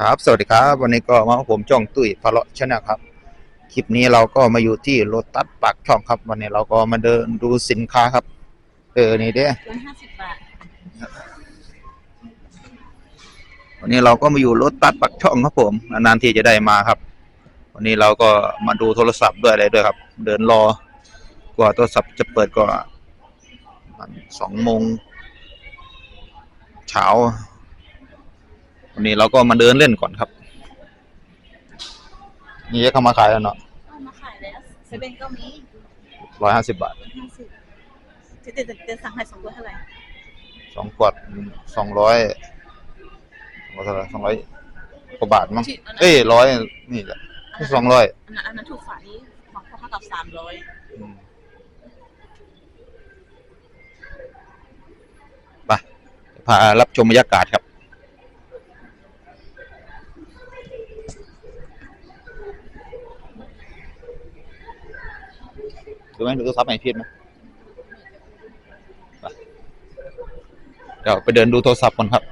ครับสวัสดีครับ วันนี้ก็มาพบผมจ้องตุ้ยพะเลาะชนะครับ คลิปนี้เราก็มาอยู่ที่โลตัสปากช่องครับ วันนี้เราก็มาเดินดูสินค้าครับเออนี่เด้ร้อยห้าสิบบาทวันนี้เราก็มาอยู่โลตัสปากช่องครับผมนานๆที่จะได้มาครับ วันนี้เราก็มาดูโทรศัพท์ด้วยอะไรด้วยครับ เดินรอกว่าโทรศัพท์จะเปิดก็ประมันสองโมงเช้า วันนี้เราก็มาเดินเล่นก่อนครับ นี่เข้ามาขายแล้วเนาะเอามาขายแล้วเซเว่นก็มีร้อยห้าสิบบาทห้าสิบจะจะจะจะสั่งให้สองตัวเท่าไหร่สองขวดสองร้อยเท่าไหร่สองร้อยกว่าบาทมั้งที่อันนั้นเอ้ยร้อยนี่แหละสองร้อยอันนั้นอันนั้นถูกฝานี้ของเขาเท่ากับสามร้อยไปพารับชมบรรยากาศครับ ดูไหมดูโทรศัพท์ไหนพีดไหมเดี๋ยวไปเดินดูโทรศัพท์ก่อนครับ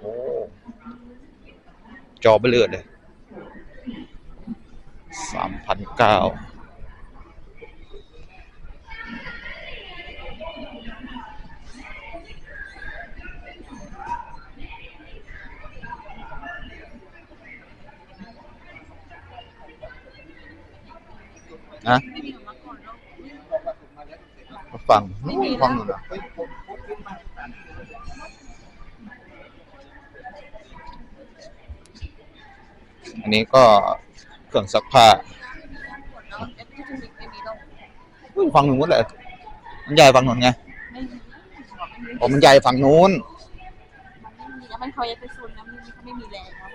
โอ้ จอเบลอดเลย สามพันเก้า นะไม่มีออกมาก่อนเนาะฟังฟังหน่อยนะอันนี้ก็เครื่องซักผ้าก่อนเนาะเอฟที่ทูนิกไม่มีลงอุ้ยฝั่งนู้นเลยมันใหญ่ฝั่งนู้นไงไม่มีบอกไม่มีอ๋อมันใหญ่ฝั่งนู้นมันไม่มีแล้วมันเขายังไปโซนนั้นไม่มีเขาไม่มีแรงเนาะ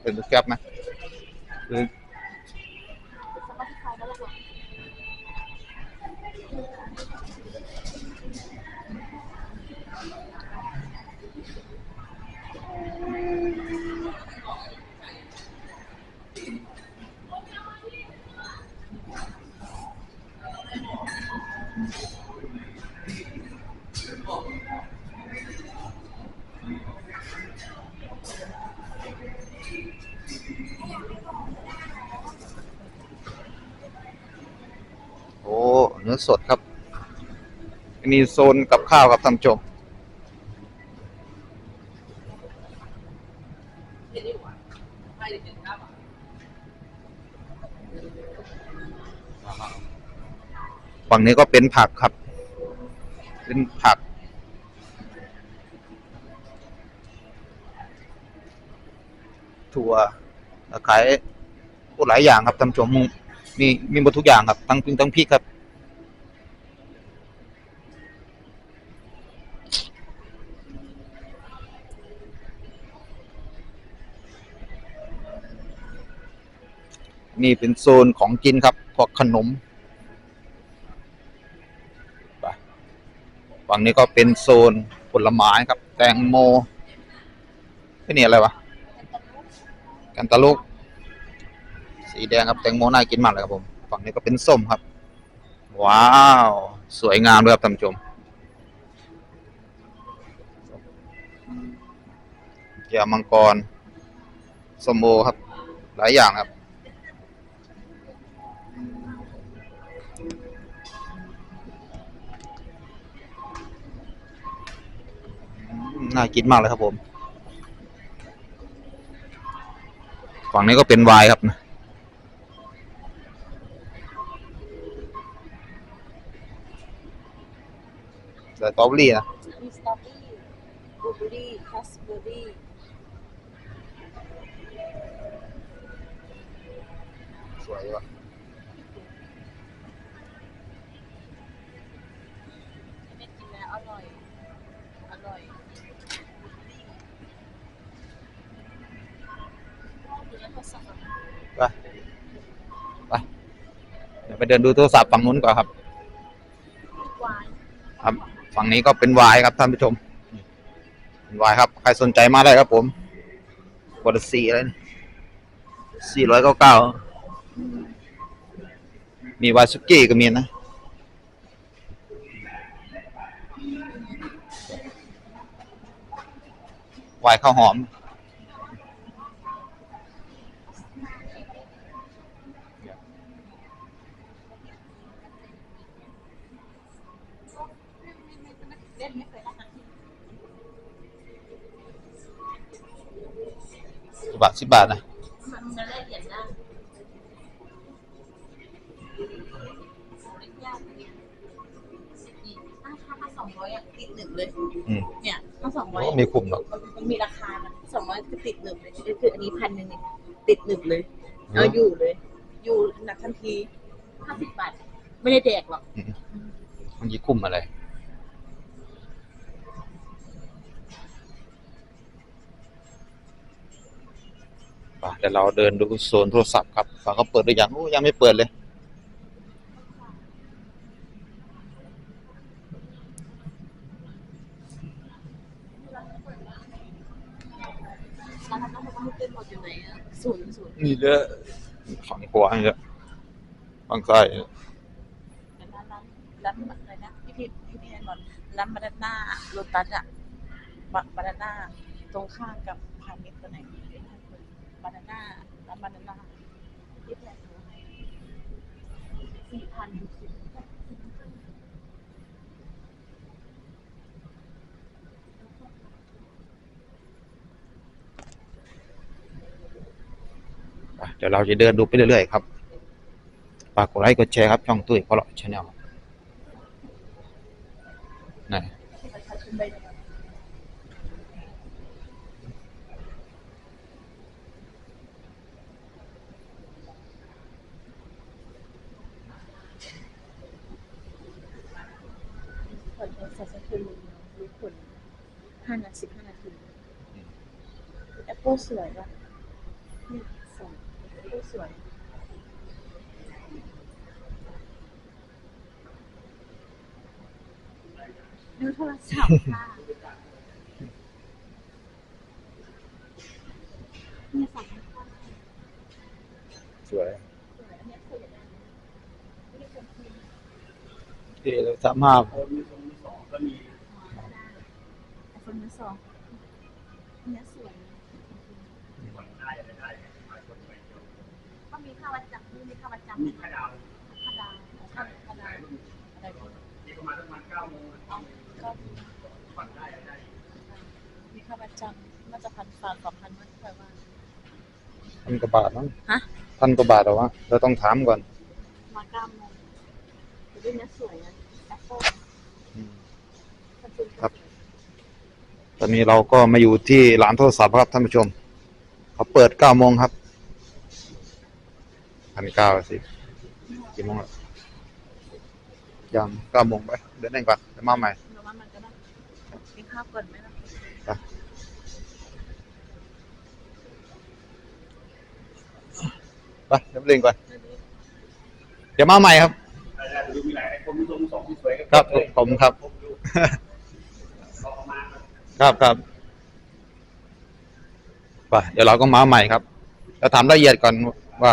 เป็นแก๊บไหมหรือ สปาที่คายแล้วล่ะค่ะ โสดครับอันนี้โซนกับข้าวครับท่านชมฝั่งนี้ก็เป็นผักครับ เป็นผัก ถั่วตะไคร้โอ้หลายอย่างครับท่านผู้ชมมีมีหมดทุกอย่างครับ ทั้งพริกทั้งพริกครับ นี่เป็นโซนของกินครับพวกขนมไปฝั่งนี้ก็เป็นโซนผลไม้ครับ แตงโมที่นี่อะไรวะกันตะลุกสีแดงครับแตงโมน่ากินมากเลยครับผมฝั่งนี้ก็เป็นส้มครับ ว้าว สวยงามด้วยครับท่านผู้ชมเกี๊ยวมังกรสมโอครับ หลายอย่างครับ น่ากินมากเลยครับผม ฝั่งนี้ก็เป็นไวน์ครับนะสตรอเบอรี่นะมีสตรอเบอรี่บลูเบอรี่คัสเบอรี่สวยว่ะ ยวไปเดินดูโทรศัพท์ฝั่งนู้นก่อนครับ ครับ ฝั่งนี้ก็เป็นวน์ครับท่านผู้ชมเป็นวน์ครับ ใครสนใจมาได้ครับผมกดสีอะไรนี่สี่ร้อยเก้าเก้ามีวาซุกิก็มีนะวายข้าวหอม ล่นไม่เคยได้นะสิบบาทสิบบาทนะมันมันได้เหรียญได้ยากเลยถ้าถ้าสองร้อยอะติดหนึ่งเลย อืมเนี่ยถ้าสองร้อยไม่คุ้มหรอก มันมีราคานะสองร้อยคือติดหนึ่งเลยคืออันนี้พันหนึ่งเนี่ยติดหนึ่งเลย เอาอยู่เลย อยู่หนักทันทีห้าสิบบาท ไม่ได้แดกหรอกอืมมันยี่คุ้มอะไร เดี๋ยวเราเดินดูโซนโทรศัพท์ครับว่าเขาเปิดหรือยังโอ้ยังไม่เปิดเลยร้านนั้นต้องต้องเต้นหมดอยู่ไหนอะศูนย์ศูนย์นี่เด้อฝั่งขวาเนี่ยฝั่งซ้ายเนี่ยร้านร้านร้านอะไรนะพี่พี่พี่พี่แอนบอกร้านบานาน่าโรตัสอะบาบานาน่าตรงข้ามกับพาณิชย์ตัวไหนบานาน่าร้านบานาน่าที่แพงสี่พันป่ะเดี๋ยวเราจะเดินดูไปเรื่อยๆครับฝากกดไลค์กดแชร์ครับ ช่องตุ้ยพอลชาแนลนี่ที่ประ ชาชนไปเลยคนเป็นสัตว์สัตว์คือรู้ผลห้านาทีสิบห้านาทีแอปเปิลสวยป่ะนี่สองแอปเปิลสวยดูโทรศัพท์ค่ะเนี่ยสองสวยเดี๋ยสวยนะไม่ได้คนคุยเล้วสามห้า ไอโฟนมือสอง นะสองเนี่ยสวยก็มีค่าวัดจับมีค่าวัดจับมีค่าดาวค่าดาวค่าค่าดาวอะไรพวกนี้ประมาณประมาณเก้าโมงก็มีค่าวัดจับน่าจะพันฝากสองพันมั้งค่อยว่าพันกว่าบาทมั้งฮะพันกว่าบาทเหรอวะเราต้องถามก่อนมาเก้าโมงด้วยเนี้ยสวยนะแอปเปิ้ลครับ ตอนนี้เราก็มาอยู่ที่ร้านโทรศัพท์ครับท่านผู้ชมเขาเปิดเก้าโมงครับพันเก้าสิกี่โมงแล้วยังเก้าโมงไปเดินเองก่อนเดี๋ยวมาใหม่เราว่ามันก็ได้กินข้าวก่อนไหมล่ะไปเดินเองก่อนเดี๋ยวมาใหม่ครับดูมีหลายคนมีทรงสองที่สวยครับผมครับ ครับครับไปเดี๋ยวเราก็มาใหม่ครับ เราถามละเอียดก่อนว่า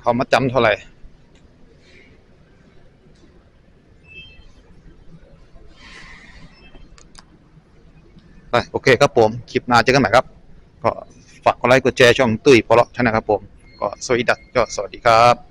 เขามาจำเท่าไหร่ไปโอเคครับผม คลิปหน้าเจอกันใหม่ครับ ก็ฝากกดไลค์กดแชร์ช่องตุ้ยพอลชนะครับผม ก็สวัสดีดักก็สวัสดีครับ